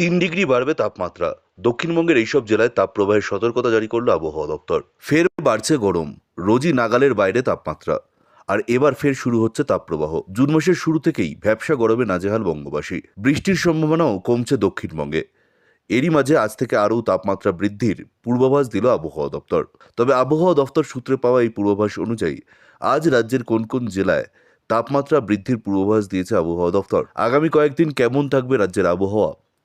তিন ডিগ্রি বাড়বে তাপমাত্রা। দক্ষিণবঙ্গের এইসব জেলায় তাপপ্রবাহের সতর্কতা জারি করল আবহাওয়া দপ্তর। ফের বাড়ছে গরম, রোজই নাগালের বাইরে তাপমাত্রা। আর এবার ফের শুরু হচ্ছে তাপপ্রবাহ। জুন মাসের শুরু থেকেই ভ্যাবসা গরমে নাজেহাল বঙ্গবাসী। বৃষ্টির সম্ভাবনাও কমছে দক্ষিণবঙ্গে। এরই মাঝে আজ থেকে আরও তাপমাত্রা বৃদ্ধির পূর্বাভাস দিল আবহাওয়া দপ্তর। তবে আবহাওয়া দপ্তর সূত্রে পাওয়া এই পূর্বাভাস অনুযায়ী আজ রাজ্যের কোন কোন জেলায় তাপমাত্রা বৃদ্ধির পূর্বাভাস দিয়েছে আবহাওয়া দপ্তর? আগামী কয়েকদিন কেমন থাকবে রাজ্যের আবহাওয়া?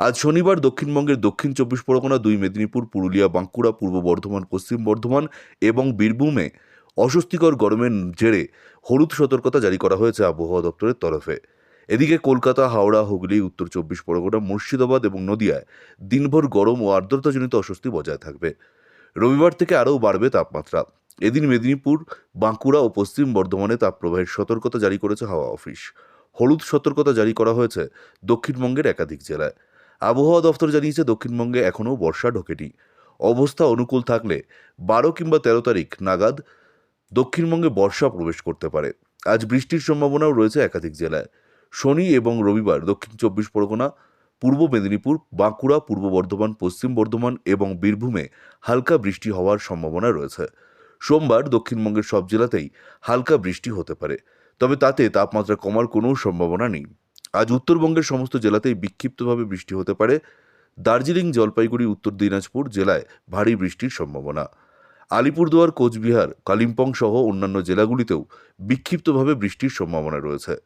আজ শনিবার দক্ষিণবঙ্গের দক্ষিণ চব্বিশ পরগনা, দুই মেদিনীপুর, পুরুলিয়া, বাঁকুড়া, পূর্ব বর্ধমান, পশ্চিম বর্ধমান এবং বীরভূমে অস্বস্তিকর গরমের জেরে হলুদ সতর্কতা জারি করা হয়েছে আবহাওয়া দপ্তরের তরফে। এদিকে কলকাতা, হাওড়া, হুগলি, উত্তর চব্বিশ পরগনা, মুর্শিদাবাদ এবং নদিয়ায় দিনভর গরম ও আর্দ্রতাজনিত অস্বস্তি বজায় থাকবে। রবিবার থেকে আরও বাড়বে তাপমাত্রা। এদিন মেদিনীপুর, বাঁকুড়া ও পশ্চিম বর্ধমানে তাপপ্রবাহের সতর্কতা জারি করেছে হাওয়া অফিস। হলুদ সতর্কতা জারি করা হয়েছে দক্ষিণবঙ্গের একাধিক জেলায়। আবহাওয়া দফতর জানিয়েছে দক্ষিণবঙ্গে এখনও বর্ষা ঢোকেনি। অবস্থা অনুকূল থাকলে বারো কিংবা তেরো তারিখ নাগাদ দক্ষিণবঙ্গে বর্ষা প্রবেশ করতে পারে। আজ বৃষ্টির সম্ভাবনাও রয়েছে একাধিক জেলায়। শনি এবং রবিবার দক্ষিণ চব্বিশ পরগনা, পূর্ব মেদিনীপুর, বাঁকুড়া, পূর্ব বর্ধমান, পশ্চিম বর্ধমান এবং বীরভূমে হালকা বৃষ্টি হওয়ার সম্ভাবনা রয়েছে। সোমবার দক্ষিণবঙ্গের সব জেলাতেই হালকা বৃষ্টি হতে পারে, তবে তাতে তাপমাত্রা কমার কোনো সম্ভাবনা নেই। আজ উত্তরবঙ্গের সমস্ত জেলাতেই বিক্ষিপ্তভাবে বৃষ্টি হতে পারে। দার্জিলিং, জলপাইগুড়ি, উত্তর দিনাজপুর জেলায় ভারী বৃষ্টির সম্ভাবনা। আলিপুরদুয়ার, কোচবিহার, কালিম্পং সহ অন্যান্য জেলাগুলিতেও বিক্ষিপ্তভাবে বৃষ্টির সম্ভাবনা রয়েছে।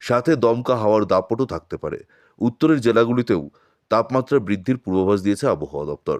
সাথে দমকা হাওয়ার দাপটও থাকতে পারে। উত্তরের জেলাগুলিতেও তাপমাত্রা বৃদ্ধির পূর্বাভাস দিয়েছে আবহাওয়া দপ্তর।